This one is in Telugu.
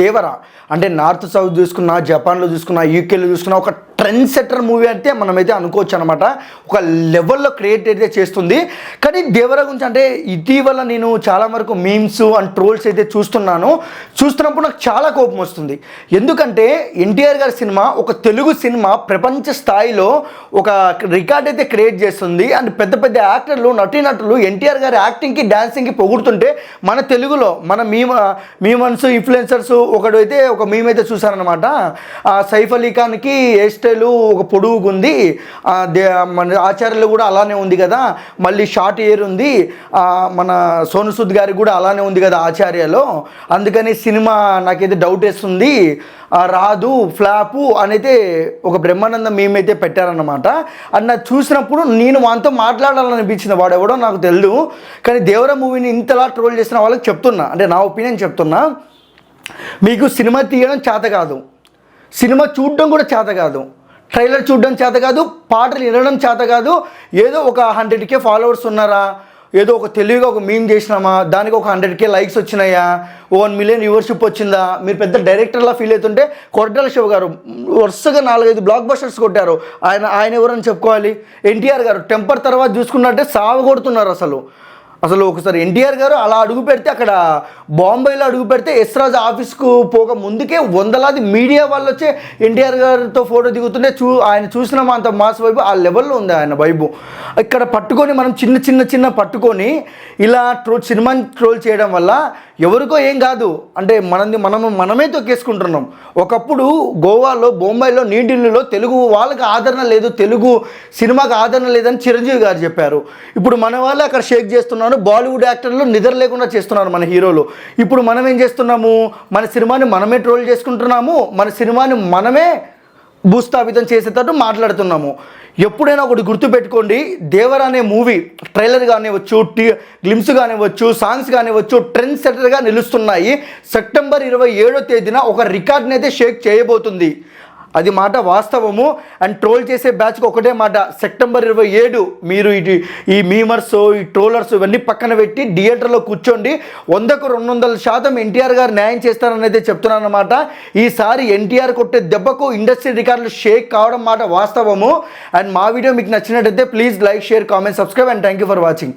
దేవర. అంటే నార్త్ సౌత్ చూసుకున్నా జపాన్లో చూసుకున్నా యూకేలో చూసుకున్నా ఒక ట్రెండ్ సెటర్ మూవీ అంటే మనమైతే అనుకోవచ్చు అనమాట ఒక లెవెల్లో క్రియేట్ అయితే చేస్తుంది. కానీ దేవర గురించి అంటే ఇటీవల నేను చాలా వరకు మీమ్స్ అండ్ ట్రోల్స్ అయితే చూస్తున్నాను. చూస్తున్నప్పుడు నాకు చాలా కోపం వస్తుంది. ఎందుకంటే ఎన్టీఆర్ గారి సినిమా ఒక తెలుగు సినిమా ప్రపంచ స్థాయిలో ఒక రికార్డ్ అయితే క్రియేట్ చేస్తుంది. అండ్ పెద్ద పెద్ద యాక్టర్లు నటీనటులు ఎన్టీఆర్ గారి యాక్టింగ్కి డాన్సింగ్కి పొగుడుతుంటే మన తెలుగులో మన మీమ మీమన్స్ ఇన్ఫ్లుయెన్సర్స్ ఒకడు అయితే ఒక మేమైతే చూసారనమాట ఆ సైఫ్ అలీ ఖాన్కి హెయిర్ స్టైల్ ఒక పొడుగుగా ఉంది మన ఆచార్యులు కూడా అలానే ఉంది కదా. మళ్ళీ షార్ట్ ఇయర్ ఉంది. మన సోను సూద్ గారికి కూడా అలానే ఉంది కదా ఆచార్యలో. అందుకని సినిమా నాకైతే డౌట్ వేస్తుంది. రాదు ఫ్లాపు అనైతే ఒక బ్రహ్మానందం మేమైతే పెట్టారన్నమాట. అది చూసినప్పుడు నేను వానితో మాట్లాడాలనిపించింది. వాడు ఎవడో నాకు తెలియదు కానీ దేవర మూవీని ఇంతలా ట్రోల్ చేసిన వాళ్ళకి చెప్తున్నా. అంటే నా ఒపీనియన్ చెప్తున్నా. మీకు సినిమా తీయడం చేత కాదు. సినిమా చూడడం కూడా చేత కాదు. ట్రైలర్ చూడడం చేత కాదు పాటలు వినడం చేత కాదు. ఏదో ఒక హండ్రెడ్ కే ఫాలోవర్స్ ఉన్నారా? ఏదో ఒక తెలివిగా ఒక మీమ్ చేసినామా? దానికి ఒక హండ్రెడ్ కే లైక్స్ వచ్చినాయా? వన్ మిలియన్ వ్యూవర్షిప్ వచ్చిందా? మీరు పెద్ద డైరెక్టర్లా ఫీల్ అవుతుంటే కొరటాల శివ గారు వరుసగా నాలుగైదు బ్లాక్ బస్టర్స్ కొట్టారు. ఆయన ఆయన ఎవరని చెప్పుకోవాలి? ఎన్టీఆర్ గారు టెంపర్ తర్వాత చూసుకున్నట్టే సావగొడుతున్నారు అసలు. అసలు ఒకసారి ఎన్టీఆర్ గారు అలా అడుగు పెడితే అక్కడ బాంబేలో అడుగు పెడితే ఎస్రాజ్ ఆఫీస్కు పోక ముందుకే వందలాది మీడియా వాళ్ళు వచ్చే ఎన్టీఆర్ గారితో ఫోటో దిగుతుంటే చూ ఆయన చూసిన అంత మాస్ వైపు ఆ లెవెల్లో ఉంది ఆయన వైపు ఇక్కడ పట్టుకొని మనం చిన్న చిన్న చిన్న పట్టుకొని ఇలా ట్రోల్ సినిమాని ట్రోల్ చేయడం వల్ల ఎవరికో ఏం కాదు. అంటే మనది మనం మనమే తొక్కేసుకుంటున్నాం. ఒకప్పుడు గోవాలో బొంబాయిలో న్యూఢిల్లీలో తెలుగు వాళ్ళకి ఆదరణ లేదు. తెలుగు సినిమాకి ఆదరణ లేదని చిరంజీవి గారు చెప్పారు. ఇప్పుడు మన వాళ్ళు అక్కడ షేక్ చేస్తున్నారు. బాలీవుడ్ యాక్టర్లు నిద్ర లేకుండా చేస్తున్నారు మన హీరోలు. ఇప్పుడు మనం ఏం చేస్తున్నాము? మన సినిమాని మనమే ట్రోల్ చేసుకుంటున్నాము మన సినిమాని మనమే భూస్థాపితం చేసేటట్టు మాట్లాడుతున్నాము. ఎప్పుడైనా ఒకటి గుర్తుపెట్టుకోండి దేవర్ అనే మూవీ ట్రైలర్ కానివ్వచ్చు టీ గ్లిమ్స్ కానివ్వచ్చు సాంగ్స్ కానివ్వచ్చు ట్రెండ్ సెటర్గా నిలుస్తున్నాయి. సెప్టెంబర్ ఇరవై ఏడో తేదీన ఒక రికార్డ్ని అయితే షేక్ చేయబోతుంది. అది మాట వాస్తవము అండ్ ట్రోల్ చేసే బ్యాచ్కి ఒకటే మాట. సెప్టెంబర్ ఇరవై ఏడు మీరు ఇటు ఈ మీమర్స్ ఈ ట్రోలర్స్ ఇవన్నీ పక్కన పెట్టి థియేటర్లో కూర్చోండి. వందకు రెండు వందల శాతం ఎన్టీఆర్ గారు న్యాయం చేస్తారని అయితే చెప్తున్నాను అనమాట ఈసారి ఎన్టీఆర్ కొట్టే దెబ్బకు ఇండస్ట్రీ రికార్డులు షేక్ కావడం మాట వాస్తవము. అండ్ మా వీడియో మీకు నచ్చినట్టయితే please like share comment subscribe and thank you for watching